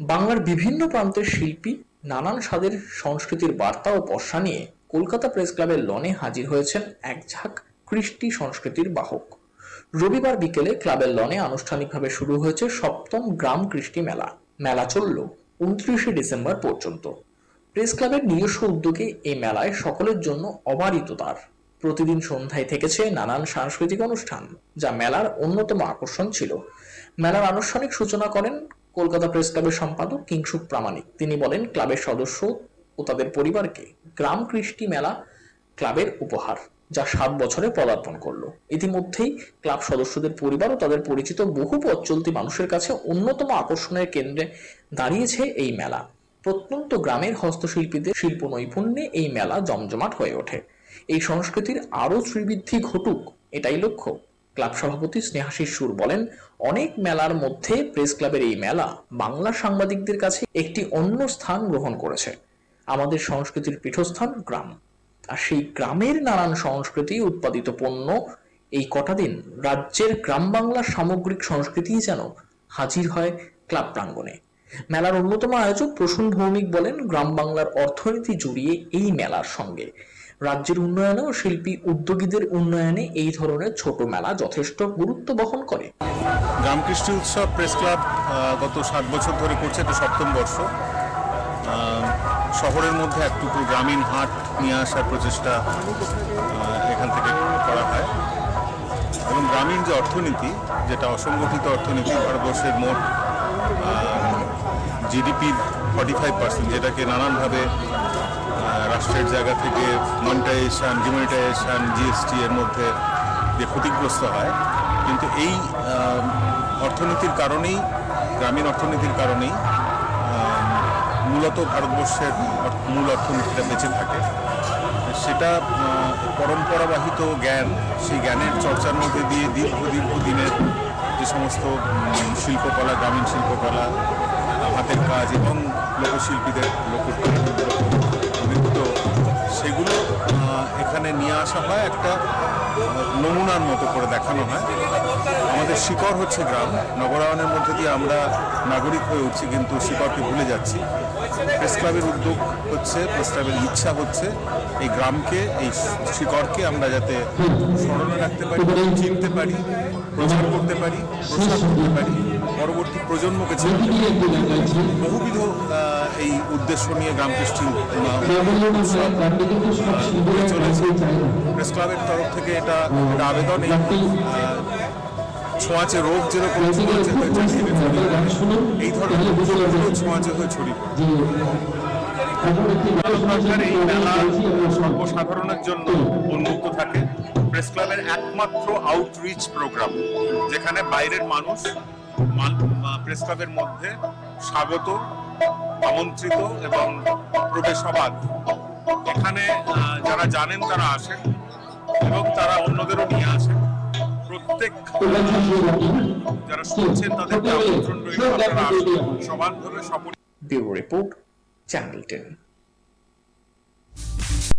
বাংলার বিভিন্ন প্রান্তের শিল্পী নানান স্বাদের সংস্কৃতির বার্তা ও পশা নিয়ে কলকাতা প্রেস ক্লাবের লনে হাজির হয়েছেন এক ঝাঁক কৃষ্টি সংস্কৃতির বাহক। রবিবার বিকেলে ক্লাবের লনে আনুষ্ঠানিকভাবে শুরু হয়েছে সপ্তম গ্রাম কৃষ্টি মেলা। মেলা চলল উনত্রিশে ডিসেম্বর পর্যন্ত। প্রেস ক্লাবের নিজস্ব উদ্যোগে এই মেলায় সকলের জন্য অবারিত তার। প্রতিদিন সন্ধ্যায় থেকেছে নানান সাংস্কৃতিক অনুষ্ঠান, যা মেলার অন্যতম আকর্ষণ ছিল। মেলার আনুষ্ঠানিক সূচনা করেন কলকাতা প্রেস ক্লাবের সম্পাদক কিংসুক প্রামাণিক। তিনি বলেন, ক্লাবের সদস্য ও তাদের পরিবারকে গ্রাম কৃষ্টি মেলা ক্লাবের উপহার, যা সাত বছরে পদার্পণ করল। ইতিমধ্যেই ক্লাব সদস্যদের পরিবার ও তাদের পরিচিত বহু পথ চলতি মানুষের কাছে অন্যতম আকর্ষণের কেন্দ্রে দাঁড়িয়েছে এই মেলা। প্রত্যন্ত গ্রামের হস্তশিল্পীদের শিল্প নৈপুণ্যে এই মেলা জমজমাট হয়ে ওঠে। এই সংস্কৃতির আরও শ্রীবৃদ্ধি ঘটুক, এটাই লক্ষ্য। ক্লাব সভাপতি স্নেহাশিস সুর বলেন, অনেক মেলার মধ্যে প্রেস ক্লাবের এই মেলা বাংলা সাংবাদিকদের কাছে একটি অন্য স্থান গ্রহণ করেছে। আমাদের সংস্কৃতির পীঠস্থান গ্রাম। আর সেই গ্রামের নানান সংস্কৃতি উৎপাদিত পণ্য এই কটা দিন রাজ্যের গ্রাম বাংলার সামগ্রিক সংস্কৃতি যেন হাজির হয় ক্লাব প্রাঙ্গণে। মেলার অন্যতম আয়োজক প্রসূন ভৌমিক বলেন, গ্রাম বাংলার অর্থনীতি জুড়িয়ে এই মেলার সঙ্গে রাজ্যের উন্নয়নে ও শিল্পী উদ্যোগীদের উন্নয়নে এই ধরনের ছোট মেলা যথেষ্ট গুরুত্ব বহন করে। রামকৃষ্ণ উৎসব প্রেস ক্লাব গত সাত বছর ধরে করছে এটা সপ্তম বর্ষ। শহরের মধ্যে একটুকু গ্রামীণ হাট নিয়ে আসার প্রচেষ্টা এখান থেকে করা হয়। এবং গ্রামীণ যে অর্থনীতি, যেটা অসংগঠিত অর্থনীতি, ভারতবর্ষের মোট জিডিপির ফর্টি ফাইভ পার্সেন্ট যেটাকে নানানভাবে রাষ্ট্রের জায়গা থেকে মনিটাইজেশান ডিমনিটাইজেশান জিএসটি এর মধ্যে যে ক্ষতিগ্রস্ত হয়। কিন্তু এই অর্থনীতির কারণেই, গ্রামীণ অর্থনীতির কারণেই মূলত ভারতবর্ষের মূল অর্থনীতিটা বেঁচে থাকে। সেটা পরম্পরাবাহিত জ্ঞান, সেই জ্ঞানের চর্চার মধ্যে দিয়ে দীর্ঘ দীর্ঘ দিনের যে সমস্ত শিল্পকলা, গ্রামীণ শিল্পকলা হাতের কাজ এবং লোকশিল্পীদের লোকনৃত্য সেগুলো এখানে নিয়ে আসা হয় একটা নমুনার মতো করে দেখানো হয়। আমাদের শিকড় হচ্ছে গ্রাম। নগরায়নের মধ্যে দিয়ে আমরা নাগরিক হয়ে উঠছি, কিন্তু শিকড়কে ভুলে যাচ্ছি। প্রেস ক্লাবের উদ্যোগ হচ্ছে, প্রেস ক্লাবের ইচ্ছা হচ্ছে, এই গ্রামকে, এই শিকড়কে আমরা যাতে স্মরণে রাখতে পারি, চিনতে পারি, প্রচার করতে পারি প্রচার করতে পারি। পরবর্তী প্রজন্মকে বহুবিধ এই উদ্দেশ্য নিয়ে গ্রামকৃষ্টি চলেছে প্রেস ক্লাবের তরফ থেকে এটা একটা আবেদন ছোঁয়াচে রোগ যেরকম এই ধরনের ছোঁয়াচে হয়ে ছড়িয়ে এই মেলা সর্বসাধারণের জন্য উন্মুক্ত থাকে। প্রেস ক্লাবের একমাত্র আউটরিচ প্রোগ্রাম যেখানে বাইরের মানুষ মান- প্রেস ক্লাবের মধ্যে স্বাগত, আমন্ত্রিত এবং প্রবেশবাদ। এখানে যারা জানেন তারা আসেন এবং তারা অন্যদেরও নিয়ে আসেন। প্রত্যেক যারা শুনছেন তাদেরকে আমন্ত্রণ রইল, আপনারা আসুন। সমানভাবে সপরি রিপোর্ট, চ্যানেল টেন।